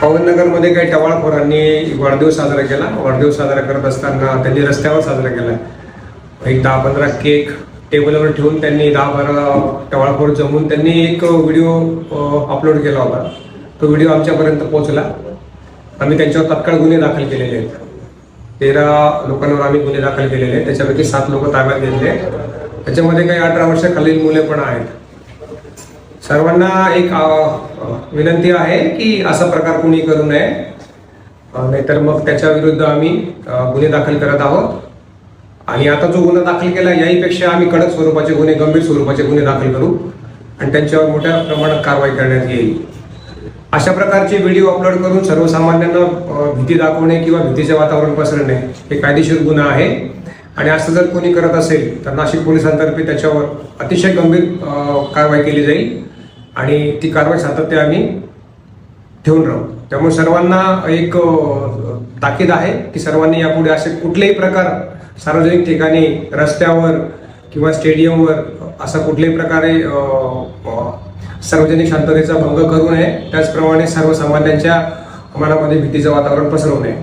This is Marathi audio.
पवननगरमध्ये काही टवाळखोरांनी वाढदिवस साजरा केला. वाढदिवस साजरा करत असताना त्यांनी रस्त्यावर साजरा केला. एक दहा पंधरा केक टेबलवर ठेवून त्यांनी दहा बारा टवाळखोर जमून त्यांनी एक व्हिडिओ अपलोड केला होता. तो व्हिडिओ आमच्यापर्यंत पोहोचला. आम्ही त्यांच्यावर तत्काळ गुन्हे दाखल केलेले आहेत. तेरा लोकांवर आम्ही गुन्हे दाखल केलेले आहेत. त्याच्यापैकी सात लोक ताब्यात घेतले आहेत. त्याच्यामध्ये काही अठरा वर्षाखालील मुले पण आहेत. सर्वांना एक विनंती आहे की असा प्रकार कुणी करू नये. नाहीतर मग त्याच्या विरुद्ध आम्ही गुन्हे दाखल करत आहोत. आणि आता जो गुन्हा दाखल केला याहीपेक्षा आम्ही कडक स्वरूपाचे गुन्हे गंभीर स्वरूपाचे गुन्हे दाखल करू आणि त्यांच्यावर मोठ्या प्रमाणात कारवाई करण्यात येईल. अशा प्रकारचे व्हिडिओ अपलोड करून सर्वसामान्यांना भीती दाखवणे किंवा भीतीचे वातावरण पसरणे हे कायदेशीर गुन्हा आहे. आणि असं जर कोणी करत असेल तर नाशिक पोलिसांतर्फे त्याच्यावर अतिशय गंभीर कारवाई केली जाईल. आणि ती कारवाई सातत्य आम्ही ठेवून राहू. त्यामुळे सर्वांना एक ताकीद आहे की सर्वांनी यापुढे असे कुठलेही प्रकार सार्वजनिक ठिकाणी रस्त्यावर किंवा स्टेडियमवर असा कुठल्याही प्रकारे सार्वजनिक शांततेचा भंग करू नये. त्याचप्रमाणे सर्वसामान्यांच्या मनामध्ये भीतीचं वातावरण पसरवू नये.